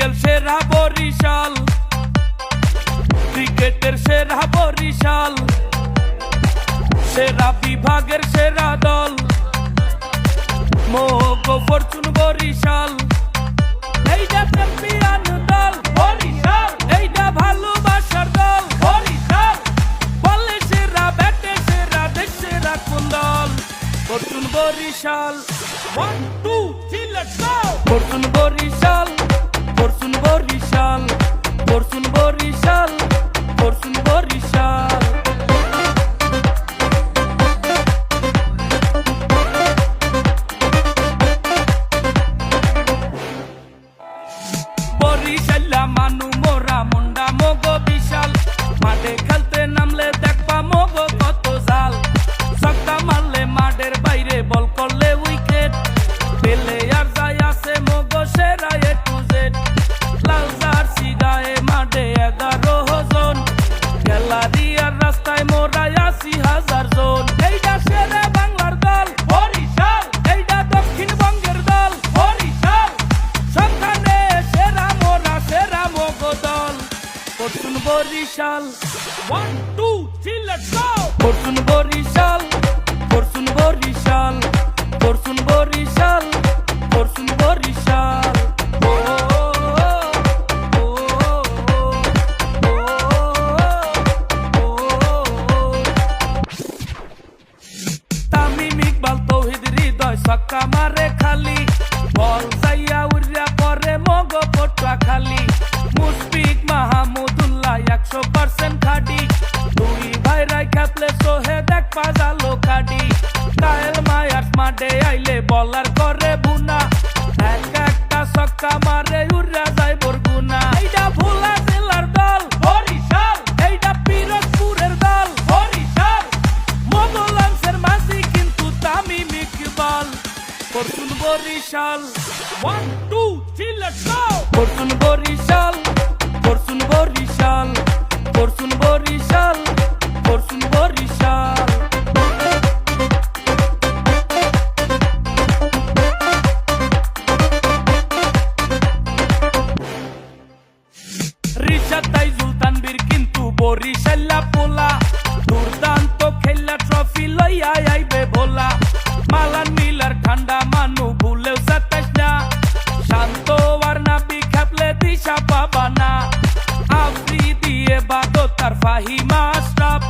BPL সেরা বরিশাল। ক্রিকেটের সেরা বরিশাল। সেরা বিভাগের সেরা দল। মোগ ফরচুন বরিশাল। এইটা চ্যাম্পিয়ন দল, বরিশাল। এইটা ভালোবাসার দল, বরিশাল। বলে সেরা ব্যাটে সেরা দেশ সেরা কোন দল। Fortune Barishal. One two three let's go fortune Barishal. Fortune Barishal Barishal one two three let's go fortune Barishal fortune Barishal fortune Barishal fortune Barishal. Tamim Iqbal Towhid Hridoy সক্কা মারে খালি দেখ পাজালো কাটি কায়েল মায়ার মাঠে আইলে বলার করে বুনা। এক একটা সক্কা মারে উড়িয়া যায় বরগুনা। এইটা ভোলা জেলার দল বরিশাল এইটা পিরোজপুরের দল বরিশাল মোগলাংশের মাঝি কিন্তু Tamim Iqbal. Fortune Barishal one two three let's go fortune Barishal fortune Barishal fortune Barishal. বরিশাল্লা পোলা। দুর্দান্ত খেলা ট্রফি লইয়া আইবে ভোলা। মালান মিলার ঠান্ডা মানু ভুলেও সাতাইস না। শান্ত আর নাবি খেপলে দিশা পাবা না। আফ্রি দিয়ে বাদো তার ফাহিমা স্টাপ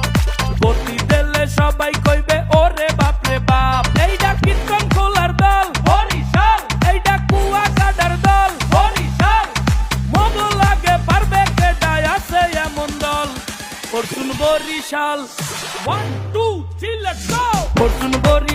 গতি দিলে সবাই কইবে Barishal one two three let's go